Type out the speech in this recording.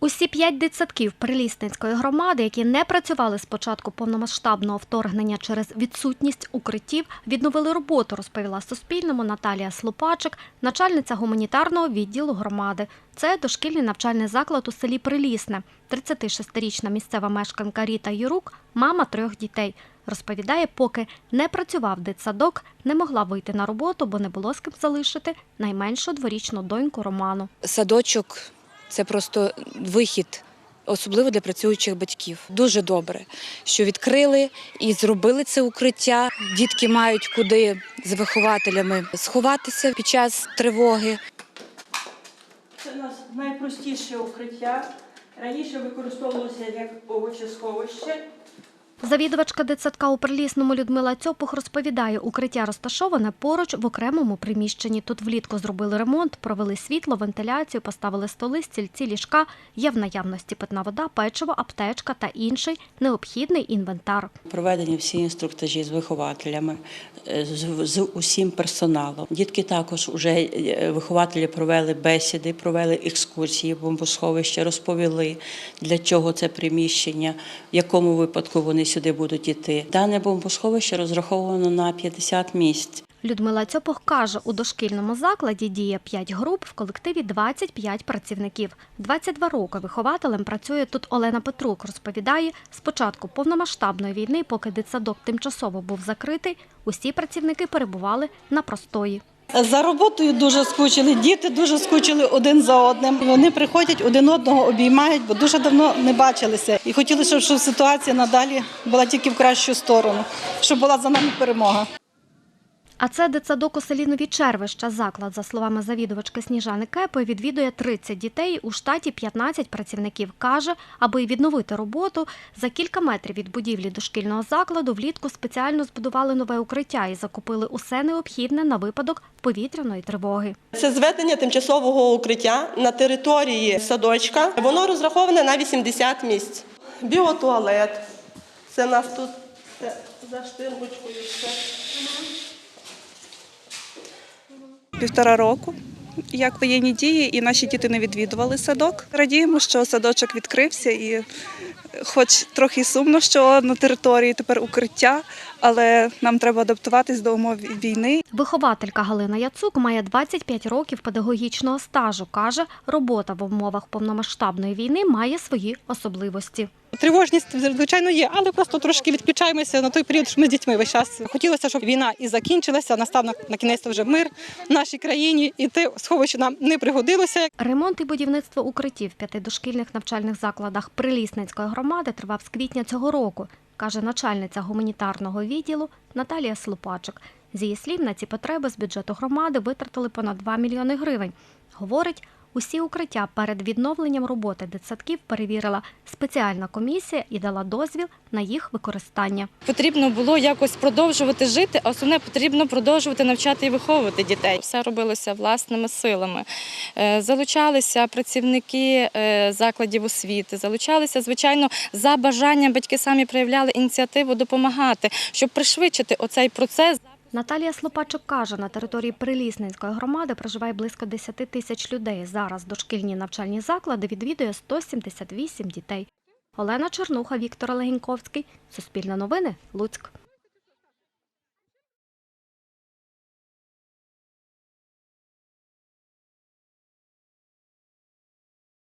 Усі п'ять дитсадків Прилісницької громади, які не працювали з початку повномасштабного вторгнення через відсутність укриттів, відновили роботу, розповіла Суспільному Наталія Слупачик, начальниця гуманітарного відділу громади. Це дошкільний навчальний заклад у селі Прилісне. 36-річна місцева мешканка Ріта Юрук, мама трьох дітей. Розповідає, поки не працював дитсадок, не могла вийти на роботу, бо не було з ким залишити найменшу дворічну доньку Роману. Садочок це просто вихід, особливо для працюючих батьків. Дуже добре, що відкрили і зробили це укриття. Дітки мають куди з вихователями сховатися під час тривоги. Це у нас найпростіше укриття. Раніше використовувалося як овочесховище. Завідувачка дитсадка у Прилісному Людмила Цьопух розповідає, укриття розташоване поруч в окремому приміщенні. Тут влітку зробили ремонт, провели світло, вентиляцію, поставили столи, стільці, ліжка. Є в наявності питна вода, печиво, аптечка та інший необхідний інвентар. Проведені всі інструктажі з вихователями, е, з, усім персоналом. Дітки також вже е, вихователі провели бесіди, провели екскурсії бомбосховище, розповіли, для чого це приміщення, в якому випадку вони сюди будуть іти. Дане бомбосховище розраховано на 50 місць. Людмила Цьопух каже, у дошкільному закладі діє 5 груп, в колективі 25 працівників. 22 роки вихователем працює тут Олена Петрук. Розповідає, з початку повномасштабної війни, поки дитсадок тимчасово був закритий, усі працівники перебували на простої. За роботою дуже скучили, діти дуже скучили один за одним. Вони приходять один одного обіймають, бо дуже давно не бачилися. І хотіли, щоб ситуація надалі була тільки в кращу сторону, щоб була за нами перемога. А це дитсадок у селі Нові Червища. Заклад, за словами завідувачки Сніжани Кепи, відвідує 30 дітей, у штаті 15 працівників. Каже, аби відновити роботу, за кілька метрів від будівлі дошкільного закладу влітку спеціально збудували нове укриття і закупили усе необхідне на випадок повітряної тривоги. Це зведення тимчасового укриття на території садочка. Воно розраховане на 80 місць. Біотуалет. Це нас тут за штирмочкою. все. Півтора року. Як воєнні дії, і наші діти не відвідували садок. Радіємо, що садочок відкрився, і хоч трохи сумно, що на території тепер укриття, але нам треба адаптуватись до умов війни. Вихователька Галина Яцук має 25 років педагогічного стажу. Каже, робота в умовах повномасштабної війни має свої особливості. Тривожність, звичайно, є, але просто трошки відключаємося на той період, що ми з дітьми весь час. Хотілося, щоб війна і закінчилася, настав на, кінець вже мир в нашій країні, і те сховище нам не пригодилося. Ремонт і будівництво укриттів в п'яти дошкільних навчальних закладах Прилісницької громади тривав з квітня цього року, каже начальниця гуманітарного відділу Наталія Слупачик. З її слів, на ці потреби з бюджету громади витратили понад 2 мільйони гривень. Говорить, усі укриття перед відновленням роботи дитсадків перевірила спеціальна комісія і дала дозвіл на їх використання. Потрібно було якось продовжувати жити, а основне потрібно продовжувати навчати і виховувати дітей. Все робилося власними силами. Е, Залучалися працівники е, закладів освіти, залучалися, звичайно, за бажанням батьки самі проявляли ініціативу допомагати, щоб пришвидшити оцей процес. Наталія Слопачок каже, на території Прилісненської громади проживає близько 10 тисяч людей. Зараз дошкільні навчальні заклади відвідує 178 дітей. Олена Чернуха, Віктор Легеньковський. Суспільне новини. Луцьк.